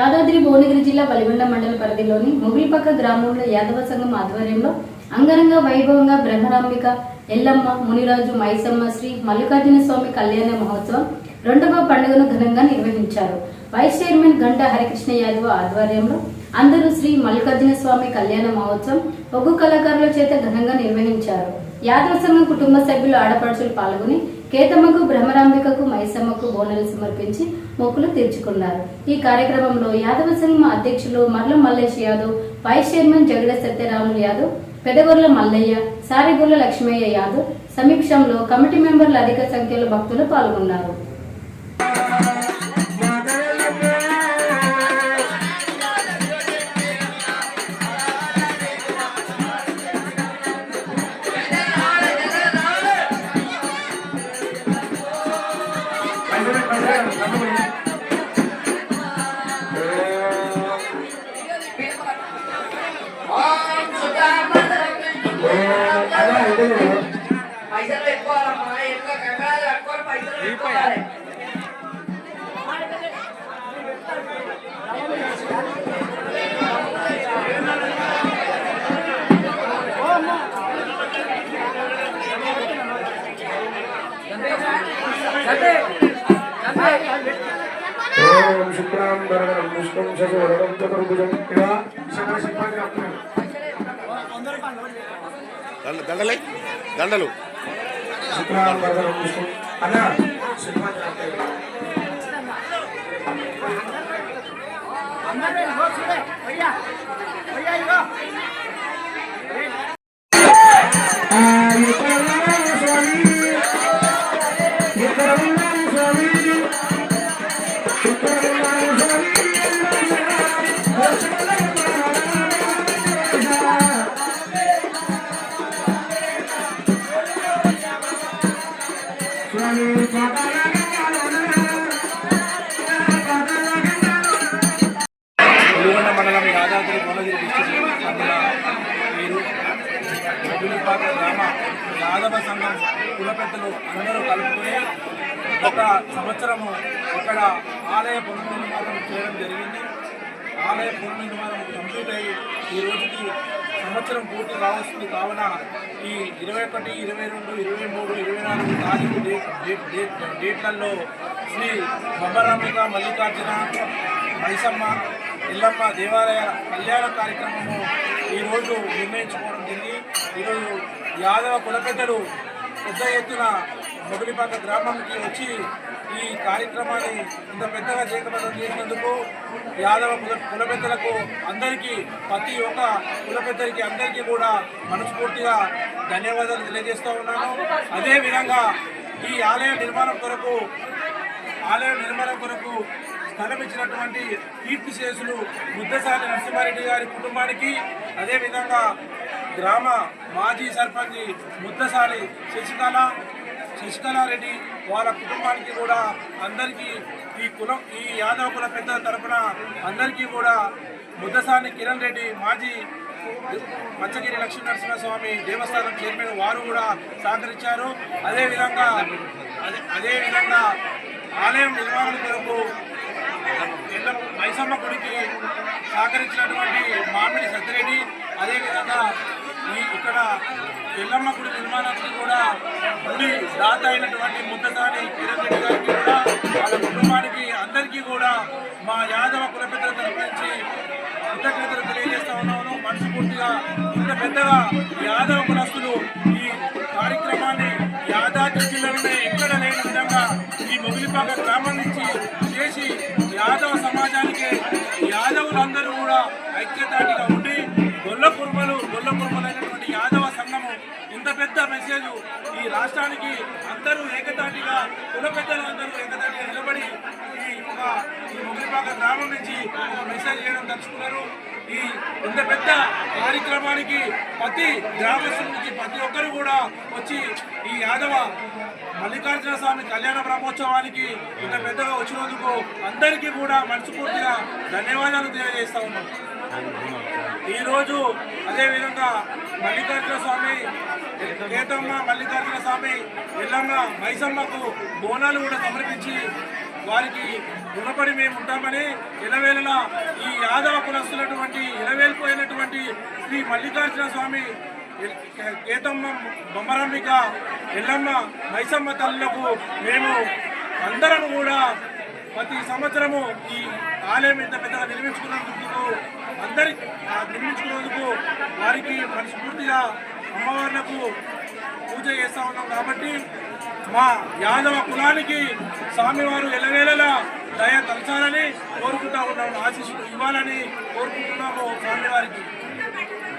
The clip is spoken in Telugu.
యాదాద్రి భువనగిరి జిల్లా వలిగొండ మండల పరిధిలోని ముగిలిపక్క గ్రామంలో యాదవ సంఘం ఆధ్వర్యంలో అంగరంగ వైభవంగా బ్రహ్మరాంబిక ఎల్లమ్మ మునిరాజు మైసమ్మ శ్రీ మల్లికార్జున స్వామి కళ్యాణ మహోత్సవం రెండవ పండుగను ఘనంగా నిర్వహించారు. వైస్ చైర్మన్ గంటా హరికృష్ణ యాదవ్ ఆధ్వర్యంలో అందరూ శ్రీ మల్లికార్జున స్వామి కళ్యాణ మహోత్సవం ఒగ్గు కళాకారుల చేత ఘనంగా నిర్వహించారు. యాదవ సంఘం కుటుంబ సభ్యులు ఆడపడుచులు పాల్గొని కేతమ్మకు బ్రహ్మరాంబికకు మైసమ్మకు బోనలు సమర్పించి మొక్కులు తీర్చుకున్నారు. ఈ కార్యక్రమంలో యాదవ సంఘం అధ్యక్షులు మర్ల మల్లేష్ యాదవ్ వైస్ చైర్మన్ జగడ సత్యరాములు యాదవ్ పెదగొర్ల మల్లయ్య సారిగొర్ల లక్ష్మయ్య యాదవ్ సమీక్షంలో కమిటీ మెంబర్లు అధిక సంఖ్యలో భక్తులు పాల్గొన్నారు. ఓం వరదరం విష్ణుం శశివదనం చతుర్భుజం. దండ దండలై. దండలు. విష్ణుం. అన్న శిల్పాన్ని ఆపుతున్నాను. ఆ, పులిగొండ మండలం యాదాద్రి భువనగిరి డిస్టిక్ అందులో వీరు మొగులిపాక గ్రామ యాదవ సంఘం కులపెద్దలు అందరూ కలుపుకొని ఒక సంవత్సరము ఇక్కడ ఆలయ పునర్నిర్మాణం చేయడం జరిగింది. ఆలయ పునర్నిర్మాణం కంప్లీట్ అయ్యి ఈ రోజుకి సంవత్సరం పూర్తి కావాల్సింది కావున ఈ ఇరవై ఒకటి ఇరవై రెండు ఇరవై మూడు ఇరవై నాలుగు తారీఖు డేట్ డేట్ డేట్లలో శ్రీ బొమ్మరాంబిక మల్లికార్జున మైసమ్మ ఎల్లమ్మ దేవాలయ కళ్యాణ కార్యక్రమము ఈరోజు నిర్ణయించుకోవడం జరిగింది. ఈరోజు యాదవ కులపెద్దలు పెద్ద ఎత్తున మొదలిపాక గ్రామంకి వచ్చి ఈ కార్యక్రమాన్ని ఇంత పెద్దగా జయకబద్ధం చేసినందుకు యాదవ కుల కులపెద్దలకు అందరికీ ప్రతి ఒక్క కులపెద్దరికి అందరికీ కూడా మనస్ఫూర్తిగా ధన్యవాదాలు తెలియజేస్తూ ఉన్నాను. అదేవిధంగా ఈ ఆలయ నిర్మాణం కొరకు ఆలయ నిర్మాణం కొరకు స్థలం ఇచ్చినటువంటి కీర్తి శేషులు బుద్ధసాని నరసింహారెడ్డి గారి కుటుంబానికి అదేవిధంగా గ్రామ మాజీ సర్పంచ్ ముద్దసాని శశికళ శశికళారెడ్డి వాళ్ళ కుటుంబానికి కూడా అందరికీ ఈ కులం ఈ యాదవ కుల పెద్దల తరఫున అందరికీ కూడా ముద్దసాని కిరణ్ రెడ్డి మాజీ మచ్చగిరి లక్ష్మీనరసింహస్వామి దేవస్థానం చైర్మన్ వారు కూడా సహకరించారు. అదేవిధంగా అదే అదేవిధంగా ఆలయం నిర్మాణం కొరకు మైసమ్మ గుడికి సహకరించినటువంటి మామిడి సత్యరెడ్డి అదేవిధంగా ఎల్లమ్మ గుడి నిర్మాణానికి కూడా గుడి దాత అయినటువంటి ముద్దసాని కిరణ్ గారికి కూడా వాళ్ళ కుటుంబానికి అందరికీ కూడా మా యాదవ కుల పెద్దల తరపు నుంచి కృతజ్ఞతలు తెలియజేస్తా ఉన్నాను. మనస్ఫూర్తిగా ఇంత పెద్దగా యాదవ కులస్తులు ఈ కార్యక్రమాన్ని యాదాద్రి జిల్లాలోనే ఎక్కడ లేని విధంగా ఈ మొగిలిపాక గ్రామం ఇంత పెద్ద మెసేజ్ ఈ రాష్ట్రానికి అందరూ ఏకతాటిగా కుల పెద్దలు అందరూ ఏకతాటిగా నిలబడి ఈ ఒక ఈ మొగిలిపాక గ్రామం నుంచి ఒక మెసేజ్ చేయడం దలుచుకున్నారు ఈ ఇంత పెద్ద కార్యక్రమానికి ప్రతి గ్రామస్తుల నుంచి ప్రతి ఒక్కరు కూడా వచ్చి ఈ యాదవ మల్లికార్జున స్వామి కళ్యాణ బ్రహ్మోత్సవానికి ఇంత పెద్దగా వచ్చినందుకు అందరికీ కూడా మనస్ఫూర్తిగా ధన్యవాదాలు తెలియజేస్తా ఉన్నాం. ఈరోజు అదేవిధంగా మల్లికార్జున స్వామి కేతమ్మ మల్లికార్జున స్వామి ఎల్లమ్మ మైసమ్మకు బోనాలు కూడా సమర్పించి వారికి రుణపడి మేము ఉంటామని ఇలవేళలా ఈ యాదవ కులస్తున్నటువంటి ఇలవేలిపోయినటువంటి శ్రీ మల్లికార్జున స్వామి కేతమ్మ బొమ్మరాంబిక ఎల్లమ్మ మైసమ్మ తల్లులకు మేము అందరం కూడా ప్రతి సంవత్సరము ఈ ఆలయం ఇంత పెద్దగా నిర్మించుకున్నందుకు అందరి ఆ నిర్మించుకున్నందుకు వారికి మనస్ఫూర్తిగా అమ్మవార్లకు పూజ చేస్తా ఉన్నాం కాబట్టి మా యాదవ కులానికి స్వామివారు ఎలవేళలా దయ తలచాలని కోరుకుంటా ఉన్నాము ఆశీస్సులు ఇవ్వాలని కోరుకుంటున్నాము స్వామివారికి.